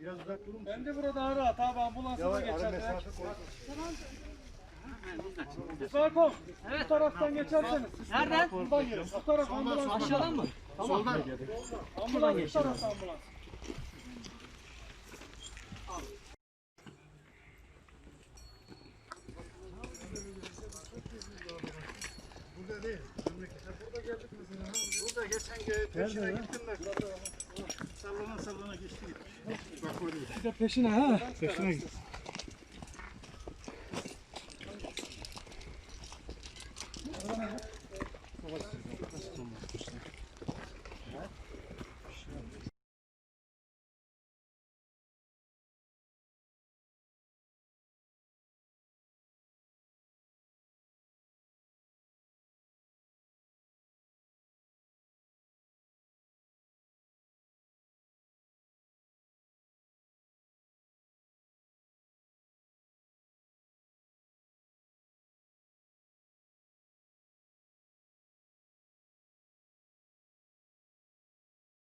Biraz uzak durur musun? Ben de burada daha rahat abi ambulansa da geçer. mesafe koy. Sakon. Bu taraftan geçerseniz. Nereden? Buradan gelin. Bu taraf ambulans. Aşağıdan mı? Soldan. Ambulans bu taraf ambulans. Burada değil. Memlekete. Burada geldik mesela. ha. Burada geçen gün peşine gittim de. Sallana sallana geçti gitmiş. Bir de peşine ha. Peşine git.